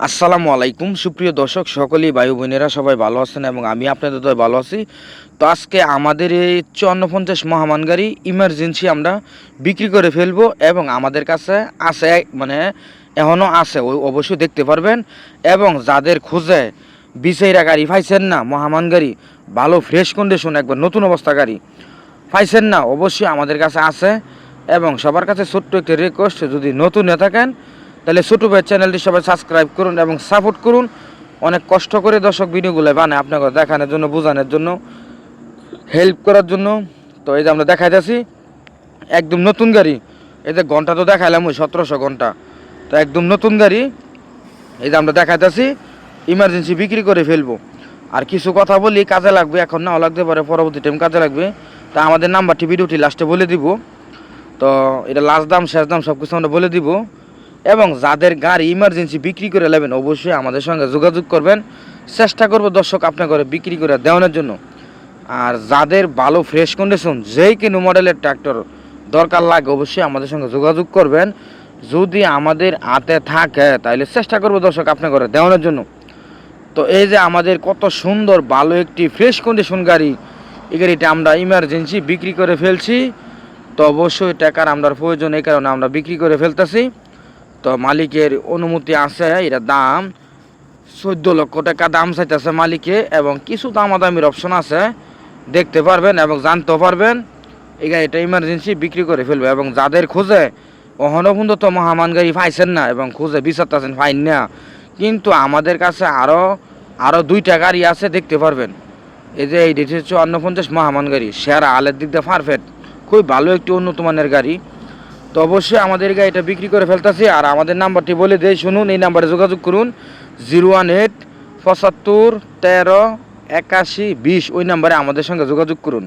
আসসালামু আলাইকুম। সুপ্রিয় দর্শক, সকলেই ভাই বোনেরা সবাই ভালো আছেন এবং আমি আপনাদের তো ভালো আছি। তো আজকে আমাদের এই চুয়ান্ন পঞ্চাশ মহামান গাড়ি ইমার্জেন্সি আমরা বিক্রি করে ফেলব এবং আমাদের কাছে আছে মানে এখনও আছে ওই অবশ্যই দেখতে পারবেন। এবং যাদের খোঁজে বিচেরা গাড়ি পাইছেন না, মহামান গাড়ি, ভালো ফ্রেশ কন্ডিশন একবার নতুন অবস্থা গাড়ি পাইছেন না, অবশ্যই আমাদের কাছে আছে। এবং সবার কাছে ছোট্ট একটি রিকোয়েস্ট যদি নতুন হয়ে থাকেন তাহলে ছোটো ভাই চ্যানেলটি সবাই সাবস্ক্রাইব করুন এবং সাপোর্ট করুন। অনেক কষ্ট করে দর্শক ভিডিওগুলো বানায় আপনাকে দেখানোর জন্য, বোঝানোর জন্য হেল্প করার জন্য। তো এই যে আমরা দেখাই যাচ্ছি একদম নতুন গাড়ি। এই যে ঘণ্টা তো দেখাইলাম ওই সতেরোশো ঘণ্টা। তো একদম নতুন গাড়ি। এই যে আমরা দেখাইতেছি ইমার্জেন্সি বিক্রি করে ফেলব। আর কিছু কথা বলি, কাজে লাগবে, এখন নাও লাগতে পারে, পরবর্তী টাইম কাজে লাগবে। তা আমাদের নাম্বারটি ভিডিওটি লাস্টে বলে দিব। তো এটা লাস্ট দাম, শেষ দাম সব কিছু আমরা বলে দিব। এবং যাদের গাড়ি ইমার্জেন্সি বিক্রি করে নেবেন, অবশ্যই আমাদের সঙ্গে যোগাযোগ করবেন। চেষ্টা করব দর্শক আপনার করে বিক্রি করে দেওয়ানোর জন্য। আর যাদের ভালো ফ্রেশ কন্ডিশন যেই কিনো মডেলের ট্র্যাক্টর দরকার লাগে, অবশ্যই আমাদের সঙ্গে যোগাযোগ করবেন। যদি আমাদের হাতে থাকে তাহলে চেষ্টা করব দর্শক আপনার করে দেওয়ানোর জন্য। তো এই যে আমাদের কত সুন্দর, ভালো একটি ফ্রেশ কন্ডিশন গাড়ি, এই গাড়িটা আমরা ইমার্জেন্সি বিক্রি করে ফেলছি। তো অবশ্যই টাকার আমরা প্রয়োজন এই কারণে আমরা বিক্রি করে ফেলতেছি। তো মালিকের অনুমতি আছে এটা দাম চোদ্দ লক্ষ টাকা দাম চাইতেছে মালিকে এবং কিছু দামাদামির অপশন আছে, দেখতে পারবেন এবং জানতেও পারবেন। এই গাড়িটা ইমার্জেন্সি বিক্রি করে ফেলবে এবং যাদের খোঁজে অহনো পর্যন্ত তো মহামান গাড়ি পাইছেন না এবং খুঁজে বিচারতেছেন ফাইন না। কিন্তু আমাদের কাছে আরও আরও দুইটা গাড়ি আছে, দেখতে পারবেন। এই যে এই হচ্ছে চুয়ান্ন পঞ্চাশ মহামান গাড়ি, সেরা আলের দিক দিয়ে পারফেক্ট খুব ভালো একটি উন্নত মানের গাড়ি। তো অবশ্যই আমাদের গাড়িটা বিক্রি করে ফেলতেছি আর আমাদের নাম্বারটি বলে দেয় শুনুন, এই নাম্বারে যোগাযোগ করুন, জিরো ওয়ান এইট পঁচাত্তর তেরো একাশি বিশ, ওই নাম্বারে আমাদের সঙ্গে যোগাযোগ করুন।